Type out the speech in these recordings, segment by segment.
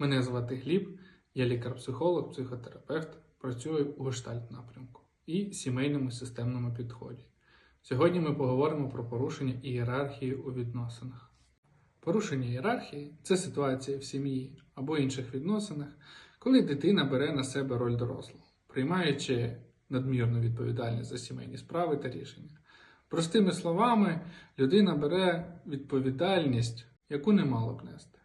Мене звати Гліб, я лікар-психолог, психотерапевт, працюю у гештальт напрямку і сімейному системному підході. Сьогодні ми поговоримо про порушення ієрархії у відносинах. Порушення ієрархії це ситуація в сім'ї або інших відносинах, коли дитина бере на себе роль дорослого, приймаючи надмірну відповідальність за сімейні справи та рішення. Простими словами, людина бере відповідальність, яку не мала б нести.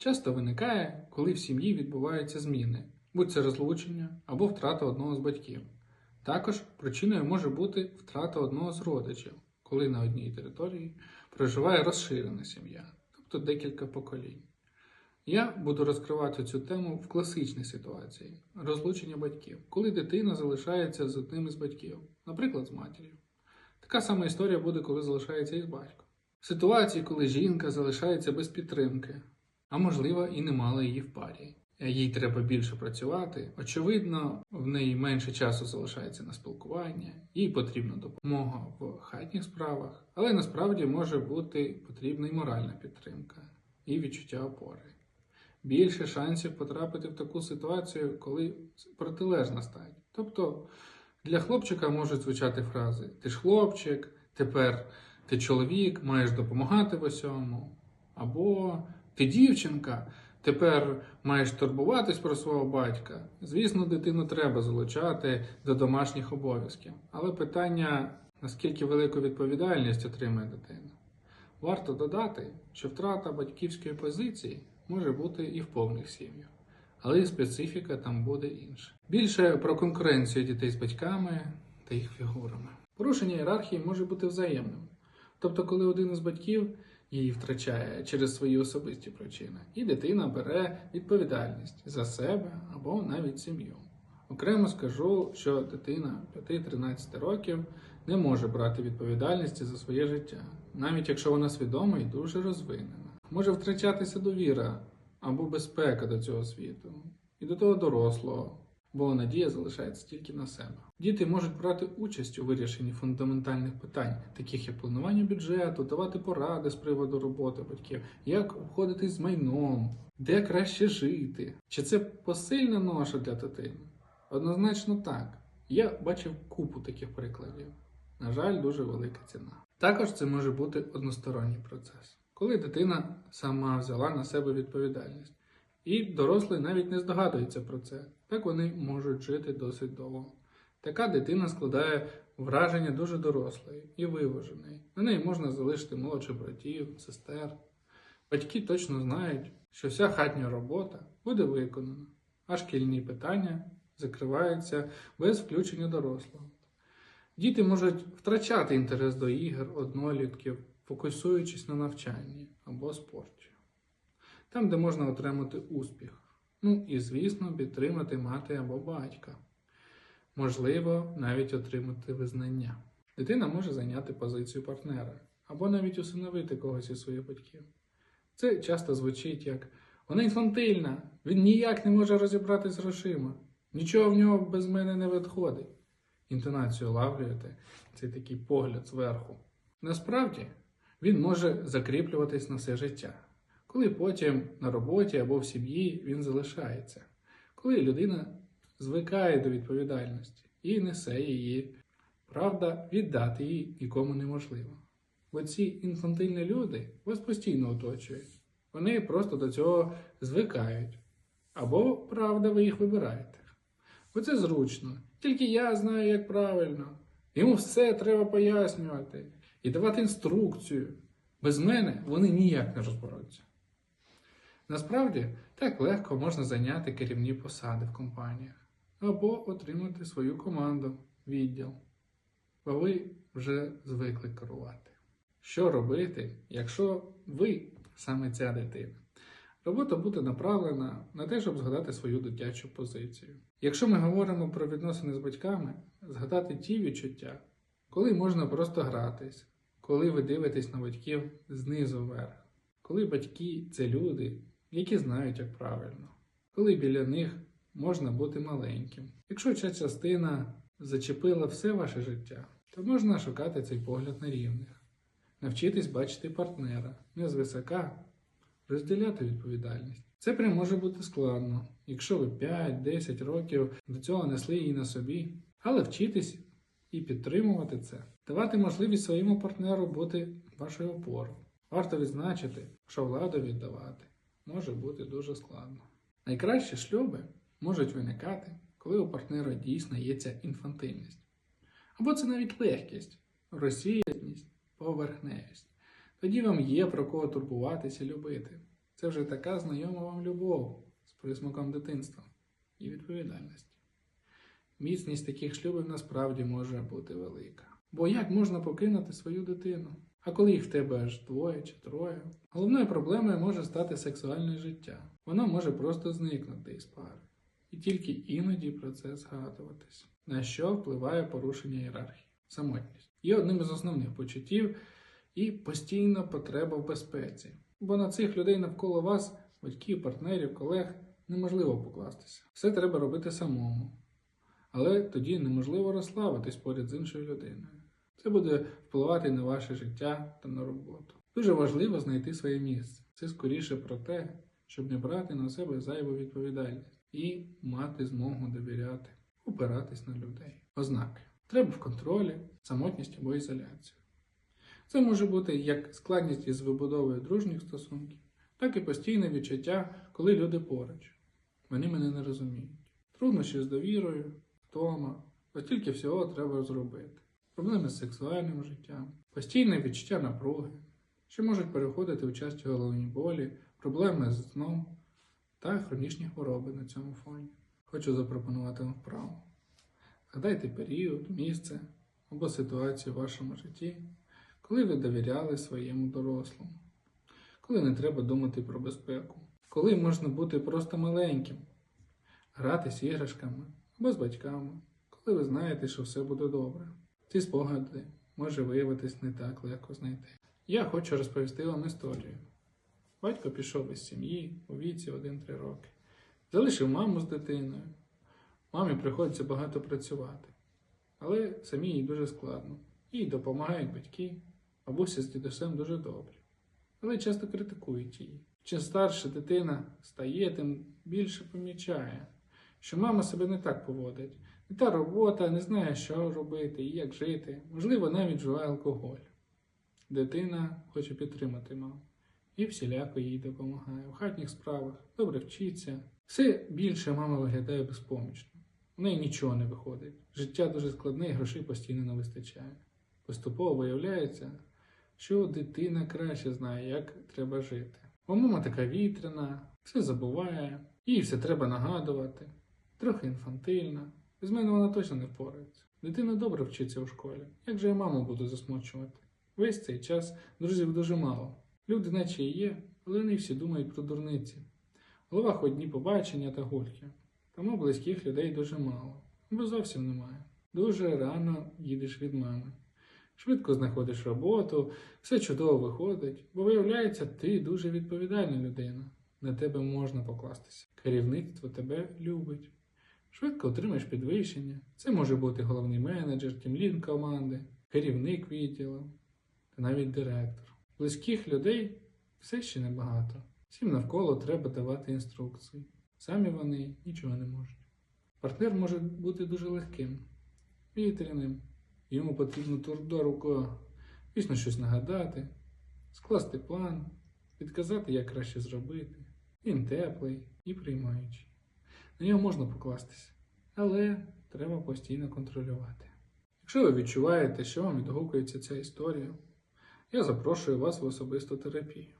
Часто виникає, коли в сім'ї відбуваються зміни, будь це розлучення або втрата одного з батьків. Також причиною може бути втрата одного з родичів, коли на одній території проживає розширена сім'я, тобто декілька поколінь. Я буду розкривати цю тему в класичній ситуації розлучення батьків, коли дитина залишається з одним із батьків, наприклад, з матір'ю. Така сама історія буде, коли залишається із батьком. Ситуації, коли жінка залишається без підтримки, а можливо і не мала її в парі. Їй треба більше працювати. Очевидно, в неї менше часу залишається на спілкування, їй потрібна допомога в хатніх справах, але насправді може бути потрібна і моральна підтримка, і відчуття опори. Більше шансів потрапити в таку ситуацію, коли протилежна стать. Тобто для хлопчика можуть звучати фрази: Ти ж хлопчик, тепер ти чоловік, маєш допомагати в усьому. Або ти дівчинка, тепер маєш турбуватись про свого батька. Звісно, дитину треба залучати до домашніх обов'язків. Але питання, наскільки велику відповідальність отримає дитина. Варто додати, що втрата батьківської позиції може бути і в повних сім'ях, але і специфіка там буде інша. Більше про конкуренцію дітей з батьками та їх фігурами. Порушення ієрархії може бути взаємним. Тобто, коли один із батьків її втрачає через свої особисті причини, і дитина бере відповідальність за себе або навіть сім'ю. Окремо скажу, що дитина 5-13 років не може брати відповідальності за своє життя, навіть якщо вона свідома і дуже розвинена. Може втрачатися довіра або безпека до цього світу і до того дорослого, бо надія залишається тільки на себе. Діти можуть брати участь у вирішенні фундаментальних питань, таких як планування бюджету, давати поради з приводу роботи батьків, як обходитись з майном, де краще жити. Чи це посильна ноша для дитини? Однозначно так. Я бачив купу таких прикладів. На жаль, дуже велика ціна. Також це може бути односторонній процес, коли дитина сама взяла на себе відповідальність. І дорослий навіть не здогадується про це. Так вони можуть жити досить довго. Така дитина складає враження дуже дорослої і виваженої. На неї можна залишити молодших братів, сестер. Батьки точно знають, що вся хатня робота буде виконана, а шкільні питання закриваються без включення дорослого. Діти можуть втрачати інтерес до ігор, однолітків, фокусуючись на навчанні або спорті. Там, де можна отримати успіх. Ну і, звісно, підтримати мати або батька. Можливо, навіть отримати визнання. Дитина може зайняти позицію партнера або навіть усиновити когось із своїх батьків. Це часто звучить як вона інфантильна, він ніяк не може розібратись з грошима, нічого в нього без мене не виходить. Інтонацію лавлюєте, це такий погляд зверху. Насправді, він може закріплюватись на все життя, коли потім на роботі або в сім'ї він залишається, коли людина звикає до відповідальності і несе її. Правда, віддати її нікому неможливо. Бо ці інфантильні люди вас постійно оточують. Вони просто до цього звикають. Або, правда, ви їх вибираєте. Бо це зручно. Тільки я знаю, як правильно. Йому все треба пояснювати і давати інструкцію. Без мене вони ніяк не розберуться. Насправді, так легко можна зайняти керівні посади в компаніях або отримати свою команду, відділ, бо ви вже звикли керувати. Що робити, якщо ви саме ця дитина? Робота буде направлена на те, щоб згадати свою дитячу позицію. Якщо ми говоримо про відносини з батьками, згадати ті відчуття, коли можна просто гратись, коли ви дивитесь на батьків знизу вверх, коли батьки це люди, які знають, як правильно, коли біля них можна бути маленьким. Якщо ця частина зачепила все ваше життя, то можна шукати цей погляд на рівних, навчитись бачити партнера не звисока, розділяти відповідальність. Це прям може бути складно, якщо ви 5-10 років до цього несли її на собі, але вчитись і підтримувати це, давати можливість своєму партнеру бути вашою опорою. Варто відзначити, що владу віддавати може бути дуже складно. Найкращі шлюби можуть виникати, коли у партнера дійсно є ця інфантильність. Або це навіть легкість, розсіяність, поверхневість. Тоді вам є про кого турбуватися любити. Це вже така знайома вам любов з присмаком дитинства і відповідальності. Міцність таких шлюбів насправді може бути велика. Бо як можна покинути свою дитину? А коли їх в тебе аж двоє чи троє? Головною проблемою може стати сексуальне життя. Воно може просто зникнути із пари. І тільки іноді про це згадуватись. На що впливає порушення ієрархії? Самотність. Є одним із основних почуттів і постійна потреба в безпеці. Бо на цих людей навколо вас, батьків, партнерів, колег, неможливо покластися. Все треба робити самому. Але тоді неможливо розслабитись поряд з іншою людиною. Це буде впливати на ваше життя та на роботу. Дуже важливо знайти своє місце. Це скоріше про те, щоб не брати на себе зайву відповідальність і мати змогу довіряти, опиратись на людей. Ознаки. Треба в контролі, самотність або ізоляцію. Це може бути як складність із вибудовою дружніх стосунків, так і постійне відчуття, коли люди поруч. Вони мене не розуміють. Труднощі з довірою, втома, от тільки всього треба зробити. Проблеми з сексуальним життям, постійне відчуття напруги, що можуть переходити у часті головні болі, проблеми з сном та хронічні хвороби на цьому фоні. Хочу запропонувати вам вправу. Згадайте період, місце або ситуацію в вашому житті, коли ви довіряли своєму дорослому, коли не треба думати про безпеку, коли можна бути просто маленьким, гратись іграшками або з батьками, коли ви знаєте, що все буде добре. Ці спогади може виявитись не так легко знайти. Я хочу розповісти вам історію. Батько пішов із сім'ї у віці 1-3 роки. Залишив маму з дитиною. Мамі приходиться багато працювати. Але самі їй дуже складно. Їй допомагають батьки, бабуся з дідусем дуже добрі. Але часто критикують її. Чим старша дитина стає, тим більше помічає, що мама себе не так поводить. Не та робота, не знає, що робити і як жити. Можливо, навіть вживає алкоголь. Дитина хоче підтримати маму і всіляко їй допомагає в хатніх справах, добре вчиться. Все більше мама виглядає безпомічно. У неї нічого не виходить. Життя дуже складне і грошей постійно не вистачає. Поступово виявляється, що дитина краще знає, як треба жити. Бо мама така вітряна, все забуває, їй все треба нагадувати, трохи інфантильна. Без мене вона точно не впорається. Дитина добре вчиться у школі. Як же я маму буду засмучувати? Весь цей час друзів дуже мало. Люди наче і є, але вони всі думають про дурниці. В головах одні побачення та гульки. Тому близьких людей дуже мало, або зовсім немає. Дуже рано їдеш від мами. Швидко знаходиш роботу, все чудово виходить, бо виявляється, ти дуже відповідальна людина. На тебе можна покластися. Керівництво тебе любить. Швидко отримаєш підвищення. Це може бути головний менеджер, тімлін команди, керівник відділу навіть директор. Близьких людей все ще небагато. Всім навколо треба давати інструкції. Самі вони нічого не можуть. Партнер може бути дуже легким, вітряним. Йому потрібно турдо рукою, вічно щось нагадати, скласти план, підказати, як краще зробити. Він теплий і приймаючий. На нього можна покластися, але треба постійно контролювати. Якщо ви відчуваєте, що вам відгукується ця історія, я запрошую вас в особисту терапію.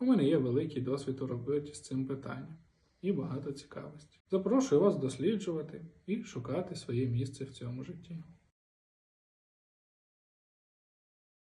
У мене є великий досвід у роботі з цим питанням і багато цікавості. Запрошую вас досліджувати і шукати своє місце в цьому житті.